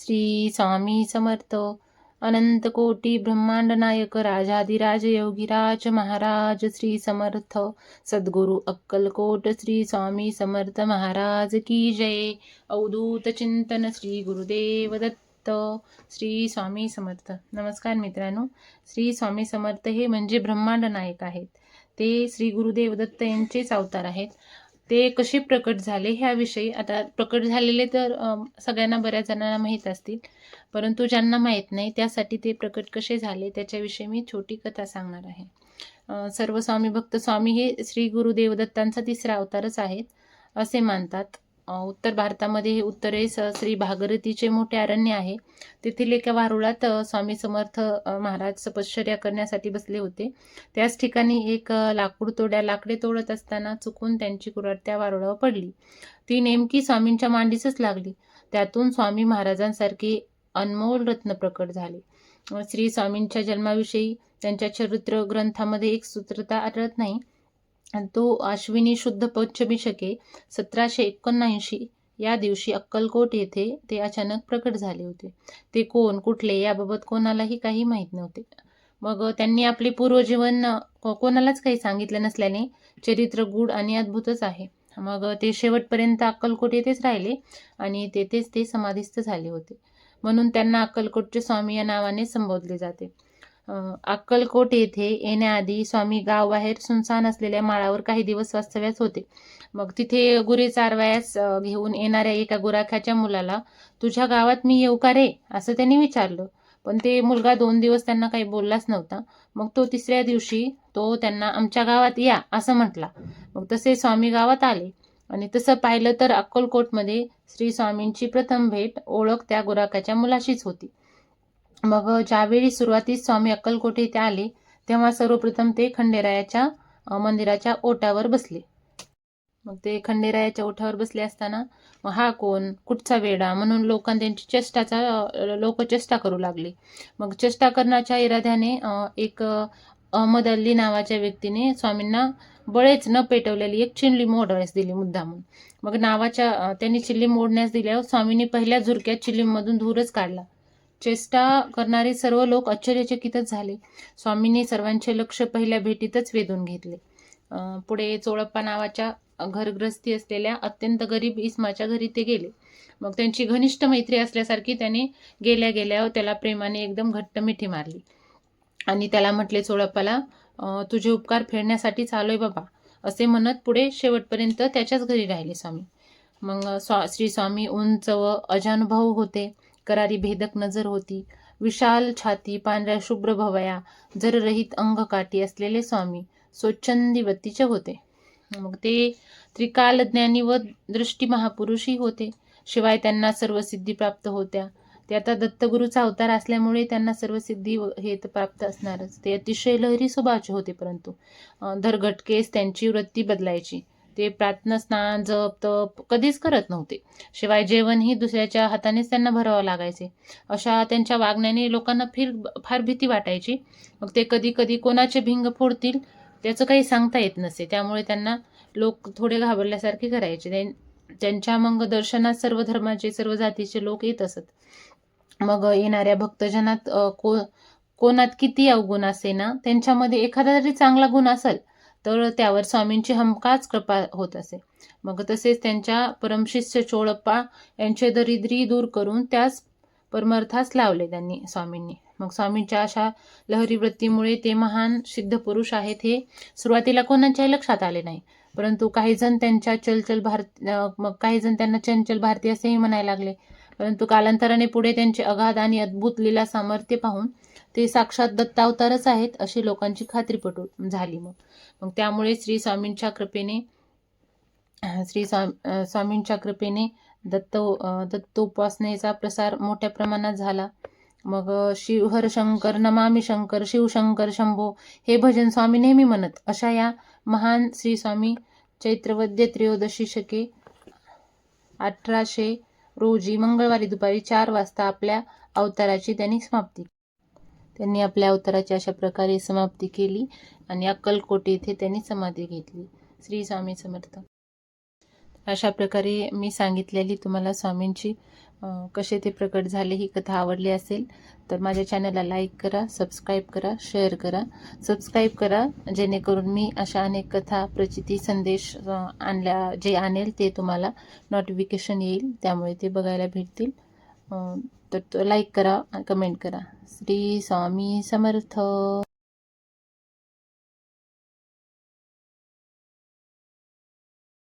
श्री स्वामी समर्थ. अनंत कोटी ब्रह्मांड नायक राजाधिराज योगीराज महाराज श्री समर्थ. सद्गुरु अक्कलकोट श्री स्वामी समर्थ महाराज की जय. अवधूत चिंतन श्री गुरुदेव दत्त. श्री स्वामी समर्थ. नमस्कार मित्रांनो. श्री स्वामी समर्थ हे म्हणजे ब्रह्मांड नायक आहेत. ते श्री गुरुदेव दत्त यांचेच अवतार आहेत. ते कसे प्रकट झाले ह्याविषयी आता प्रकट झालेले तर सगळ्यांना बऱ्याच जणांना माहीत असतील परंतु ज्यांना माहीत नाही त्यासाठी ते प्रकट कसे झाले त्याच्याविषयी मी छोटी कथा सांगणार आहे. सर्व स्वामी भक्त स्वामी हे श्री गुरुदेवदत्तांचा तिसरा अवतारच आहेत असे मानतात. उत्तर भारतामध्ये हे उत्तरेस श्री भागरथीचे मोठे अरण्य आहे. तेथील एका वारुळात स्वामी समर्थ महाराज तपश्चर्या करण्यासाठी बसले होते. त्याच ठिकाणी एक लाकूड तोड्या लाकडे तोडत असताना चुकून त्यांची कुऱ्हाड त्या वारुळावर पडली. ती नेमकी स्वामींच्या मांडीसच लागली. त्यातून स्वामी महाराजांसारखे अनमोल रत्न प्रकट झाले. श्री स्वामींच्या जन्माविषयी त्यांच्या चरित्र ग्रंथामध्ये एक सूत्रता आढळत नाही. तो अश्विनी शुद्ध पंचमी सतराशे एकोणऐंशी या दिवशी अक्कलकोट येथे ते अचानक प्रकट झाले होते. ते कोण कुठले याबाबत कोणालाही काही माहीत नव्हते. मग त्यांनी आपले पूर्वजीवन कोणालाच काही सांगितलं नसल्याने चरित्र गूढ आणि अद्भुतच आहे. मग ते शेवटपर्यंत अक्कलकोट येथेच राहिले आणि तेथेच ते समाधिस्थ झाले होते. म्हणून त्यांना अक्कलकोटचे स्वामी या नावाने संबोधले जाते. अक्कलकोट येथे येण्याआधी स्वामी गावबाहेर सुनसान असलेल्या माळावर काही दिवस वास्तव्यास होते. मग तिथे गुरे चारवायास घेऊन येणाऱ्या एका गुराख्याच्या मुलाला तुझ्या गावात मी येऊ का रे? असं त्यांनी विचारलं. पण ते मुलगा दोन दिवस त्यांना काही बोललाच नव्हता. मग तो तिसऱ्या दिवशी तो त्यांना आमच्या गावात या असं म्हटला. मग तसे स्वामी गावात आले. आणि तसं पाहिलं तर अक्कलकोटमध्ये श्री स्वामींची प्रथम भेट ओळख त्या गुराख्याच्या मुलाशीच होती. मग ज्यावेळी सुरुवातीस स्वामी अक्कलकोट येथे आले तेव्हा सर्वप्रथम ते खंडेरायाच्या मंदिराच्या ओटावर बसले. मग ते खंडेरायाच्या ओठावर बसले असताना मग हा कोण? कुठचा वेडा? म्हणून लोकां त्यांची चेष्टाचा लोक चेष्टा करू लागले. मग चेष्टा करण्याच्या इराद्याने एक अहमद अल्ली नावाच्या व्यक्तीने स्वामींना बळेच न पेटवलेली एक चिल्ली मोडण्यास दिली मुद्दामून. मग नावाच्या त्यांनी चिल्ली मोडण्यास दिल्यावर स्वामींनी पहिल्या झुरक्यात चिल्लीमधून धूरच काढला. चेष्टा करणारे सर्व लोक आश्चर्यचकितच झाले. स्वामींनी सर्वांचे लक्ष पहिल्या भेटीतच वेधून घेतले. पुढे चोळप्पा नावाच्या घरग्रस्ती असलेल्या अत्यंत गरीब इस्माच्या घरी ते गेले. मग त्यांची घनिष्ठ मैत्री असल्यासारखी त्याने गेल्या गेल्यावर त्याला प्रेमाने एकदम घट्ट मिठी मारली. आणि त्याला म्हटले चोळप्पाला तुझे उपकार फेडण्यासाठीच आहे बाबा असे म्हणत पुढे शेवटपर्यंत त्याच्याच घरी राहिले स्वामी. मग स्वा श्री स्वामी उंच व अजानुभव होते. करारी भेदक नजर होती. विशाल छाती पांढऱ्या शुभ्र भवया जररहित अंगकाठी असलेले स्वामी स्वच्छंदी वतीचे होते. मग ते त्रिकालज्ञानी व दृष्टी महापुरुषही होते. शिवाय त्यांना सर्व सिद्धी प्राप्त होत्या. ते आता दत्तगुरूचा अवतार असल्यामुळे त्यांना सर्व सिद्धी हे तर प्राप्त असणारच. ते अतिशय लहरी स्वभावाचे होते परंतु धरघटकेस त्यांची वृत्ती बदलायची. ते प्रार्थना स्नान जप तप कधीच करत नव्हते. शिवाय जेवणही दुसऱ्याच्या हातानेच त्यांना भरावं लागायचे. अशा त्यांच्या वागण्याने लोकांना फिर फार भीती वाटायची. मग ते कधी कधी कोणाचे भिंग फोडतील त्याचं काही सांगता येत नसे. त्यामुळे त्यांना लोक थोडे घाबरल्यासारखे करायचे. त्यांच्या मग दर्शनात सर्व धर्माचे सर्व जातीचे लोक येत असत. मग येणाऱ्या भक्तजनात को कोणात किती अवगुण असे ना त्यांच्यामध्ये एखादा जरी चांगला गुण असेल तर त्यावर स्वामींची हमखास कृपा होत असे. मग तसेच त्यांच्या परमशिष्य चोळप्पा यांचे दरिद्री दूर करून त्यास परमार्थास लावले त्यांनी स्वामींनी. मग स्वामींच्या अशा लहरी वृत्तीमुळे ते महान सिद्ध पुरुष आहेत हे सुरुवातीला कोणाच्याही लक्षात आले नाही. परंतु काही जण त्यांच्या चलचल भारती मग काही जण त्यांना चंचल भारती असेही म्हणायला लागले. परंतु कालांतराने पुढे त्यांचे अगाध आणि अद्भुत लीला सामर्थ्य पाहून ते साक्षात दत्तावतारच आहेत अशी लोकांची खात्री पटू झाली मग. मग त्यामुळे श्री स्वामींच्या कृपेने श्री स्वामी स्वामींच्या कृपेने दत्त दत्तोपासनेचा प्रसार मोठ्या प्रमाणात झाला. मग शिवहर शंकर नमामी शंकर शिवशंकर शंभो हे भजन स्वामी नेहमी म्हणत अशा या महान श्री स्वामी चैत्रवद्य त्रयोदशी शके अठराशे रोजी मंगळवारी दुपारी चार वाजता आपल्या अवताराची त्यांनी समाप्ती त्यांनी आपल्या अवताराची अशा प्रकारे समाप्ती केली आणि अक्कलकोट येथे त्यांनी समाधी घेतली. श्री स्वामी समर्थ. अशा प्रकारे मी सांगितलेली तुम्हाला स्वामींची कसे ते प्रकट झाले ही कथा आवडली असेल तर माझ्या चॅनलला लाईक करा सबस्क्राईब करा शेअर करा. सबस्क्राईब करा जेणेकरून मी अशा अनेक कथा प्रचिती संदेश आणल्या जे आणेल ते तुम्हाला नोटिफिकेशन येईल त्यामुळे ते बघायला भेटतील. तर तो लाईक करा कमेंट करा. श्री स्वामी समर्थ.